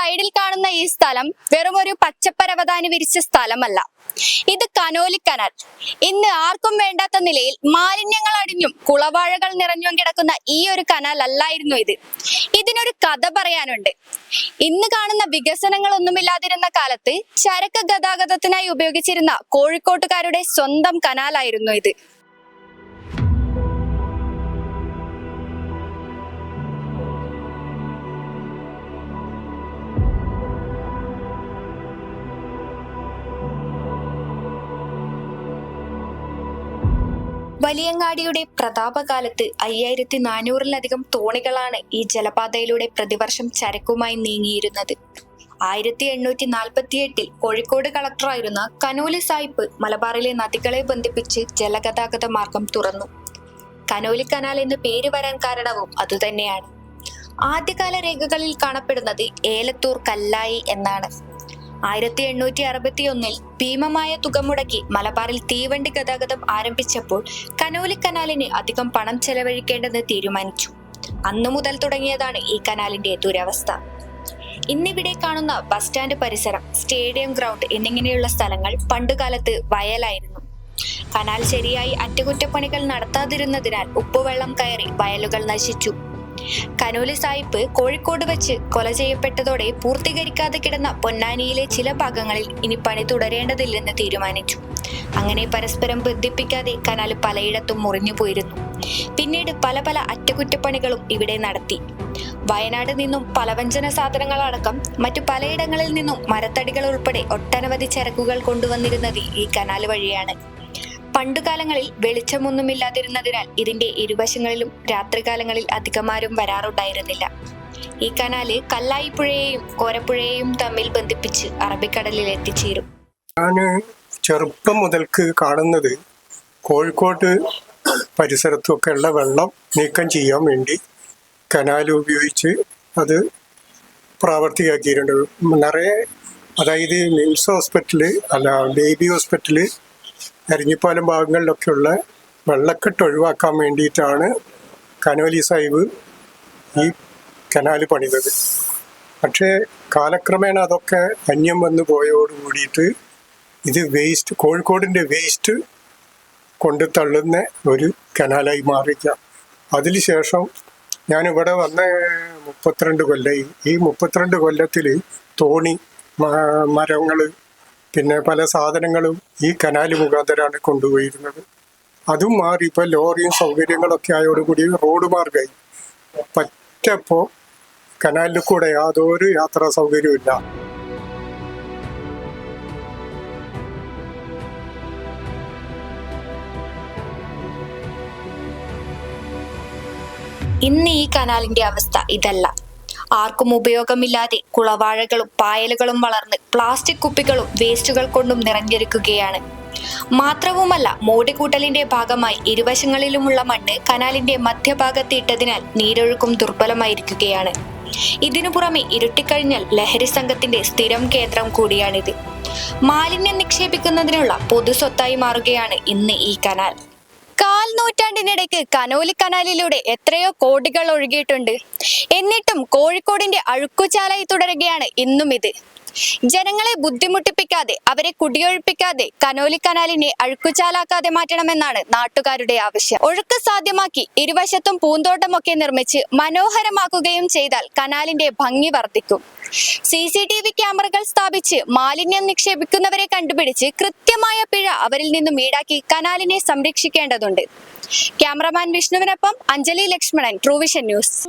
സൈഡിൽ കാണുന്ന ഈ സ്ഥലം വെറും ഒരു പച്ചപ്പരവതാനി വിരിച്ച സ്ഥലമല്ല. ഇത് കനോലി കനാൽ ഇന്ന് ആർക്കും വേണ്ടാത്ത നിലയിൽ മാലിന്യങ്ങൾ അടിഞ്ഞും കുളവാഴകൾ നിറഞ്ഞും കിടക്കുന്ന ഈ ഒരു കനാൽ അല്ലായിരുന്നു ഇത്. ഇതിനൊരു കഥ പറയാനുണ്ട്. ഇന്ന് കാണുന്ന വികസനങ്ങൾ ഒന്നുമില്ലാതിരുന്ന കാലത്ത് ചരക്ക് ഗതാഗതത്തിനായി ഉപയോഗിച്ചിരുന്ന കോഴിക്കോട്ടുകാരുടെ സ്വന്തം കനാലായിരുന്നു ഇത്. വലിയങ്ങാടിയുടെ പ്രതാപകാലത്ത് അയ്യായിരത്തി നാനൂറിലധികം തോണികളാണ് ഈ ജലപാതയിലൂടെ പ്രതിവർഷം ചരക്കുമായി നീങ്ങിയിരുന്നത്. ആയിരത്തി എണ്ണൂറ്റി നാൽപ്പത്തി എട്ടിൽ കോഴിക്കോട് കളക്ടറായിരുന്ന കനോലി സായിപ്പ് മലബാറിലെ നദികളെ ബന്ധിപ്പിച്ച് ജലഗതാഗത മാർഗം തുറന്നു. കനോലി കനാൽ എന്ന് പേര് വരാൻ കാരണവും അതുതന്നെയാണ്. ആദ്യകാല രേഖകളിൽ കാണപ്പെടുന്നത് ഏലത്തൂർ കല്ലായി എന്നാണ്. ആയിരത്തി എണ്ണൂറ്റി അറുപത്തി ഒന്നിൽ ഭീമമായ തുക മുടക്കി മലബാറിൽ തീവണ്ടി ഗതാഗതം ആരംഭിച്ചപ്പോൾ കനോലി കനാലിന് അധികം പണം ചെലവഴിക്കേണ്ടെന്ന് തീരുമാനിച്ചു. അന്നു മുതൽ തുടങ്ങിയതാണ് ഈ കനാലിന്റെ ദുരവസ്ഥ. ഇന്നിവിടെ കാണുന്ന ബസ് സ്റ്റാൻഡ് പരിസരം സ്റ്റേഡിയം ഗ്രൗണ്ട് എന്നിങ്ങനെയുള്ള സ്ഥലങ്ങൾ പണ്ടുകാലത്ത് വയലായിരുന്നു. കനാൽ ശരിയായി അറ്റകുറ്റപ്പണികൾ നടത്താതിരുന്നതിനാൽ ഉപ്പുവെള്ളം കയറി വയലുകൾ നശിച്ചു. കനോലി സായിപ്പ് കോഴിക്കോട് വെച്ച് കൊല ചെയ്യപ്പെട്ടതോടെ പൂർത്തീകരിക്കാതെ കിടന്ന പൊന്നാനിയിലെ ചില ഭാഗങ്ങളിൽ ഇനി പണി തുടരേണ്ടതില്ലെന്ന് തീരുമാനിച്ചു. അങ്ങനെ പരസ്പരം ബന്ധിപ്പിക്കാതെ കനാൽ പലയിടത്തും മുറിഞ്ഞു പോയിരുന്നു. പിന്നീട് പല പല അറ്റകുറ്റപ്പണികളും ഇവിടെ നടത്തി. വയനാട് നിന്നും പലവ്യഞ്ജന സാധനങ്ങളടക്കം മറ്റു പലയിടങ്ങളിൽ നിന്നും മരത്തടികൾ ഉൾപ്പെടെ ഒട്ടനവധി ചരക്കുകൾ കൊണ്ടുവന്നിരുന്നത് ഈ കനാൽ വഴിയാണ്. പണ്ടുകാലങ്ങളിൽ വെളിച്ചമൊന്നുമില്ലാതിരുന്നതിനാൽ ഇതിന്റെ ഇരുവശങ്ങളിലും രാത്രികാലങ്ങളിൽ അധികമാരും വരാറുണ്ടായിരുന്നില്ല. ഈ കനാല് കല്ലായിപ്പുഴയെയും കോരപ്പുഴയെയും തമ്മിൽ ബന്ധിപ്പിച്ച് അറബിക്കടലിൽ എത്തിച്ചേരും ഞാൻ ചെറുപ്പം മുതൽക്ക് കാണുന്നത് കോഴിക്കോട്ട് പരിസരത്തൊക്കെ ഉള്ള വെള്ളം നീക്കം ചെയ്യാൻ വേണ്ടി കനാൽ ഉപയോഗിച്ച് അത് പ്രാവർത്തികമാക്കിയിട്ടുണ്ട് നിറയെ അതായത് മിംസ് ഹോസ്പിറ്റൽ അല്ല ബേബി ഹോസ്പിറ്റൽ എരഞ്ഞിപ്പാലം ഭാഗങ്ങളിലൊക്കെയുള്ള വെള്ളക്കെട്ട് ഒഴിവാക്കാൻ വേണ്ടിയിട്ടാണ് കനോലി സാഹിബ് ഈ കനാൽ പണിതത്. പക്ഷേ കാലക്രമേണ അതൊക്കെ അന്യം വന്നു പോയോട് കൂടിയിട്ട് ഇത് വേസ്റ്റ് കോഴിക്കോടിന്റെ വേസ്റ്റ് കൊണ്ട് തള്ളുന്ന ഒരു കനാലായി മാറിക്കാം അതിനുശേഷം ഞാൻ ഇവിടെ വന്ന മുപ്പത്തിരണ്ട് കൊല്ലം ഈ മുപ്പത്തിരണ്ട് കൊല്ലത്തിൽ തോണി മരങ്ങൾ പിന്നെ പല സാധനങ്ങളും ഈ കനാൽ മുഖാന്തരമാണ് കൊണ്ടുപോയിരുന്നത്. അതും മാറി ഇപ്പൊ ലോറിയും സൗകര്യങ്ങളൊക്കെ ആയോടുകൂടി റോഡ് മാർഗമായി പറ്റപ്പോ കനാലിൽ കൂടെ യാതൊരു യാത്രാ സൗകര്യവും ഇല്ല. ഇന്ന് ഈ കനാലിന്റെ അവസ്ഥ ഇതല്ല. ആർക്കും ഉപയോഗമില്ലാതെ കുളവാഴകളും പായലുകളും വളർന്ന് പ്ലാസ്റ്റിക് കുപ്പികളും വേസ്റ്റുകൾ കൊണ്ടും നിറഞ്ഞിരിക്കുകയാണ്. മാത്രവുമല്ല മോടിക്കൂട്ടലിന്റെ ഭാഗമായി ഇരുവശങ്ങളിലുമുള്ള മണ്ണ് കനാലിന്റെ മധ്യഭാഗത്ത് ഇട്ടതിനാൽ നീരൊഴുക്കും ദുർബലമായിരിക്കുകയാണ്. ഇതിനു പുറമെ ഇരുട്ടിക്കഴിഞ്ഞാൽ ലഹരി സംഘത്തിന്റെ സ്ഥിരം കേന്ദ്രം കൂടിയാണിത്. മാലിന്യം നിക്ഷേപിക്കുന്നതിനുള്ള പൊതു സ്വത്തായി മാറുകയാണ് ഇന്ന് ഈ കനാൽ. നൂറ്റാണ്ടിനിടയ്ക്ക് കനോലി കനാലിലൂടെ എത്രയോ കോടികൾ ഒഴുകിയിട്ടുണ്ട്. എന്നിട്ടും കോഴിക്കോടിന്റെ അഴുക്കുചാലായി തുടരുകയാണ് ഇന്നും ഇത് ജനങ്ങളെ ബുദ്ധിമുട്ടിപ്പിക്കാതെ അവരെ കുടിയൊഴിപ്പിക്കാതെ കനോലി കനാലിനെ അഴുക്കുചാലാക്കാതെ മാറ്റണമെന്നാണ് നാട്ടുകാരുടെ ആവശ്യം. ഒഴുക്ക് സാധ്യമാക്കി ഇരുവശത്തും പൂന്തോട്ടമൊക്കെ നിർമ്മിച്ച് മനോഹരമാക്കുകയും ചെയ്താൽ കനാലിന്റെ ഭംഗി വർദ്ധിക്കും. സി സി ടി വി ക്യാമറകൾ സ്ഥാപിച്ച് മാലിന്യം നിക്ഷേപിക്കുന്നവരെ കണ്ടുപിടിച്ച് കൃത്യമായ പിഴ അവരിൽ നിന്നും ഈടാക്കി കനാലിനെ സംരക്ഷിക്കേണ്ടതുണ്ട്. ക്യാമറമാൻ വിഷ്ണുവിനൊപ്പം അഞ്ജലി ലക്ഷ്മണൻ ട്രൂവിഷൻ ന്യൂസ്.